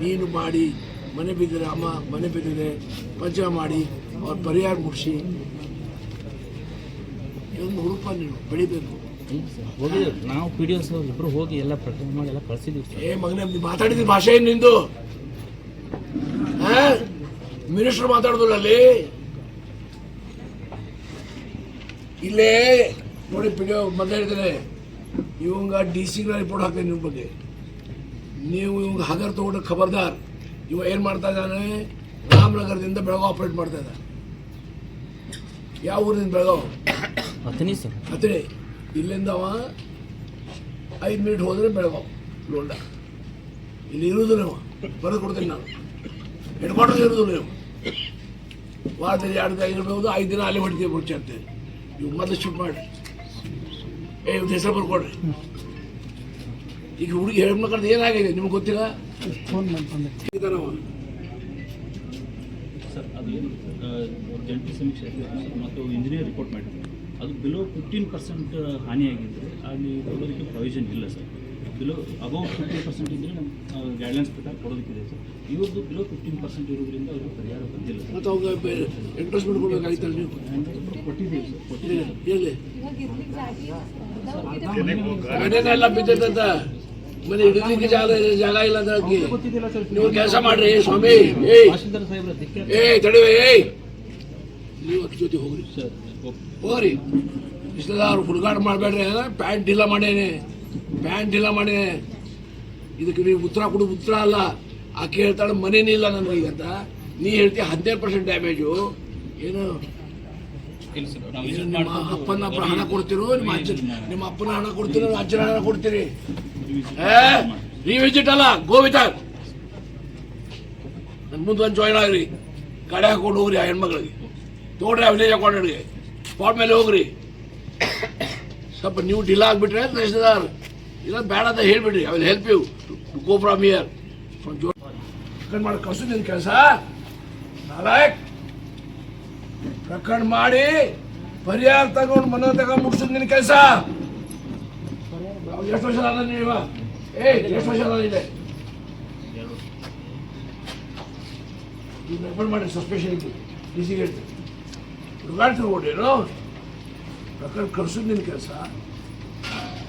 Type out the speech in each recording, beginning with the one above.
ನೀನು ಮಾಡಿ ಮನೆ ಬಿದ್ದರೆ ಅಮ್ಮ ಮನೆ ಬಿದ್ದರೆ ಪಂಚ ಮಾಡಿ ಅವ್ರ ಪರಿಹಾರ ಮುಗಿಸಿ. ಇದೊಂದು ಹುಡುಕ ನೀನು ಬೆಳಿಬೇಕು ಹೋಗಿ ನಾವು ಪಿ ಡಿ ಎಸ್ ಇಬ್ಬರು ಹೋಗಿ ಎಲ್ಲ ಪ್ರಕರಣ ಮಾಡಿ ಎಲ್ಲ ಕಳಿಸಿದ್ವಿ ಏ ಮಗನೇ ನೀವು ಮಾತಾಡಿದ ಭಾಷೆ ಏನು ನಿಂದು? ಮಿನಿಸ್ಟರ್ ಮಾತಾಡಿದ್ರು ಅಲ್ಲಿ? ಇಲ್ಲೇ ನೋಡಿ ಪಿ ಡಿ ಒ ಹೇಳ್ತೇನೆ ಇವಂಗ ಡಿ ಸಿಗಳ ರಿಪೋರ್ಟ್ ಹಾಕ್ತೀನಿ ನಿಮ್ಮ ಬಗ್ಗೆ. ನೀವು ಇವಂಗ ಹಗರ್ ತೊಗೊಂಡ್ರೆ ಖಬರ್ದಾರ್. ಇವ ಏನು ಮಾಡ್ತಾ ಇದ್ದಾನೆ? ರಾಮನಗರದಿಂದ ಬೆಳಗಾವ್ ಆಪರೇಟ್ ಮಾಡ್ತಾ ಇದ್ದಾನೆ. ಯಾವ ಊರಿಂದ ಬೆಳಗಾವ್? ಅತನಿ ಸರ್. ಇಲ್ಲಿಂದ ಅವ ಐದು ಮಿನಿಟ್ ಹೋದರೆ ಬೆಳಗಾವ್ ಲೋಂಡ. ಇಲ್ಲಿ ಇರುವುದು ನೀವು ಬರೆದು ಕೊಡ್ತೀನಿ ನಾನು. ಹೆಡ್ ಕ್ವಾರ್ಟರ್ ಇರುವುದು ನೀವು ವಾರದಲ್ಲಿ ಎರಡು ದಿನ ಇರಬಹುದು ಐದು ದಿನ ಅಲ್ಲಿ ಹೊಡಿತೀವಿ ಮುಂಚೆ ಅಂತೇಳಿ ನೀವು ಮೊದಲು ಶೂಟ್ ಮಾಡಿ. ಏ ಇವ್ದು ಹೆಸರು ಬರ್ಕೊಡ್ರಿ. ಈಗ ಹುಡುಗಿ ಹೆಣ್ಮಕ್ಳದ್ದು ಏನಾಗಿದೆ ನಿಮ್ಗೆ ಗೊತ್ತಿಲ್ಲ? ಸರ್ ಅದು ಏನು ಆ, ಜಂಟಿ ಸಮೀಕ್ಷೆ ಮತ್ತು ಇಂಜಿನಿಯರ್ ರಿಪೋರ್ಟ್ ಮಾಡಿದ್ರು. ಅದು ಬಿಲೋ ಫಿಫ್ಟೀನ್ ಪರ್ಸೆಂಟ್ ಹಾನಿಯಾಗಿದ್ದರೆ ಅಲ್ಲಿ ಹೋಗೋದಕ್ಕೆ ಪ್ರೊವಿಷನ್ ಇಲ್ಲ sir. Below above fifty percent ಇದ್ದರೆ ನಮ್ಮ ಗೈಡ್ಲೈನ್ಸ್ ಪ್ರಕಾರ ಕೊಡೋದಕ್ಕಿದೆ ಸರ್. ಇವ್ರದ್ದು ಬಿಲೋ ಫಿಫ್ಟೀನ್ ಪರ್ಸೆಂಟ್ ಇರೋದ್ರಿಂದ ಅವ್ರಿಗೆ ಪರಿಹಾರ ಬಂದಿಲ್ಲ ಸರ್. ಮತ್ತು ಅವಾಗ ಎಂಟ್ರೆಸ್ಮೆಂಟ್ ಕೊಡ್ಬೇಕಾಗಿತ್ತಲ್ಲ ನೀವು? ಕೊಟ್ಟಿದ್ದೀವಿ ಸರ್ ಕೊಟ್ಟಿದ್ದೀವಿ. ಎಲ್ಲಿ ಮನೆನೆಲ್ಲ ಬಿದ್ದೈತಂತ ಮನೆ ಇಡಲಿಕ್ಕೆ ಜಾಗ ಜಾಗ ಇಲ್ಲ ಅಂತ ನೀವು ಕೆಲಸ ಮಾಡ್ರಿ ಸ್ವಾಮಿ ಏಯ್ ಏಯ್ ತಡಿವೆ ಏಯ್ ನೀವು ಅದ್ರ ಜೊತೆ ಹೋಗ್ರಿ. ಸರ್ ಹೋಗ್ರಿ. ಇಷ್ಟದಾರು ಹುಡುಗಾಟ ಮಾಡಬೇಡ್ರಿ ಪ್ಯಾಂಟ್ ಇಲ್ಲ ಮಾಡೇನೆ. ಪ್ಯಾಂಟ್ ಇಲ್ಲ ಮಾಡಿ ಇದಕ್ಕೆ ನೀವು ಉತ್ತರ ಕೊಡು, ಉತ್ತರ ಅಲ್ಲ. ಆಕೆ ಹೇಳ್ತಾಳೆ ಮನೇನೇ ಇಲ್ಲ ನನಗೆ ಈಗ ಅಂತ. ನೀ ಹೇಳ್ತೀಯ ಹದಿನೈದು ಪರ್ಸೆಂಟ್ ಡ್ಯಾಮೇಜು ಏನು? ನಿಮ್ಮ ಅಪ್ಪನ ಹಣ ಕೊಡ್ತಿರೋ, ನಿಮ್ಮ ಅಜ್ಜ ನಿಮ್ಮ ಅಪ್ಪನ ಹಣ ಕೊಡ್ತೀರೋ ಅಜ್ಜನ ಹಣ ಕೊಡ್ತೀರಿ? ಏ. ರಿವಿಸಿಟ್ ಅಲ್ಲ ಗೋ ವಿಚಾರ್ ನನ್ನ ಮುಂದೆ ಒಂದು ಜಾಯ್ನ್ ಆಗ್ರಿ. ಕಡೆ ಹಾಕೊಂಡು ಹೋಗ್ರಿ ಆ ಹೆಣ್ಮಕ್ಳಿಗೆ ತೋಡ್ರಿ ಆ ವಿಲೇಜ್ ಅಕೌಂಟೆಂಟ್ಗೆ. ಸ್ಪಾಟ್ ಮೇಲೆ ಹೋಗ್ರಿ. ಸ್ವಲ್ಪ ನೀವು ಡಿಲ್ ಆಗಿಬಿಟ್ರೆ ತಹಸೀಲ್ದಾರ್ ಇಲ್ಲ ಬೇಡ ಅಂತ ಹೇಳ್ಬಿಡ್ರಿ. I will help you to go from here from ಜೋ ಪ್ರಕರಣ ಮಾಡಿ ಕಸು ನಿನ್ನ ಕೆಲಸ. ನಾಲಾಯಕ್ ಪ್ರಕರಣ ಮಾಡಿ ಪರಿಹಾರ ತಗೊಂಡು ಮನೆ ತಗೊಂಡು ಮುಗಿಸೋದು ನಿನ್ನ ಕೆಲಸ. ಎಷ್ಟು ವರ್ಷ ಅದ ನೀವು? ಏಯ್, ಎಷ್ಟು ವರ್ಷ ಅದ ಇದೆ? ರೆಫರ್ ಮಾಡಿ ಸಸ್ಪೆಷನ್ ಇತ್ತು ಡಿಸಿಗೆ ಹುಡುಗಾಡ್ತಿರು ಓಡೇನು ಪ್ರಕರಣ ಕರ್ಸೋದು ನಿನ್ನ ಕೆಲಸ.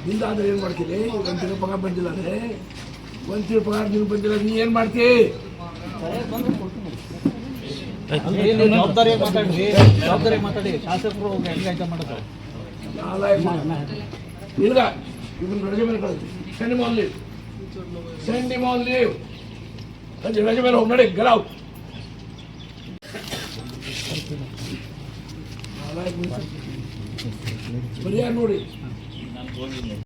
ನಿಂದ ಅಂದ್ರೆ ಏನು ಮಾಡ್ತೀನಿ? ಒಂದು ತಿಂಗಳು ಪಗಾರ ಬಂದಿಲ್ಲ ಅಂದರೆ ಒಂದು ತಿಂಗಳು ಪಗಾರ ನೀವು ಬಂದಿಲ್ಲ ನೀ ಏನು ಮಾಡ್ತಿ? ಜವಾಬ್ದಾರಿಯಾಗಿ ಮಾತಾಡಿ ಜವಾಬ್ದಾರಿ ಮಾತಾಡಿ. ಶಾಸಕರು ಹೆಂಗೆ ಆಯ್ತಾ ಮಾಡೋದು? ಇಲ್ಲ ಇವನು ರಜೆ ಮೇಲೆ ಕಳಿಸ್ತಿ ಸೆಂಡ್ ಆನ್ ಲೀವ್ ಸೆಂಡ್ ಮಾಲ್ ಆನ್ ಲೀವ್ ರಜೆ ರಜೆ ಮೇಲೆ ಹೋಗಿ ನಡಿ ಗಲಾವ್ ಪರಿಹಾರ ನೋಡಿ? Antonino.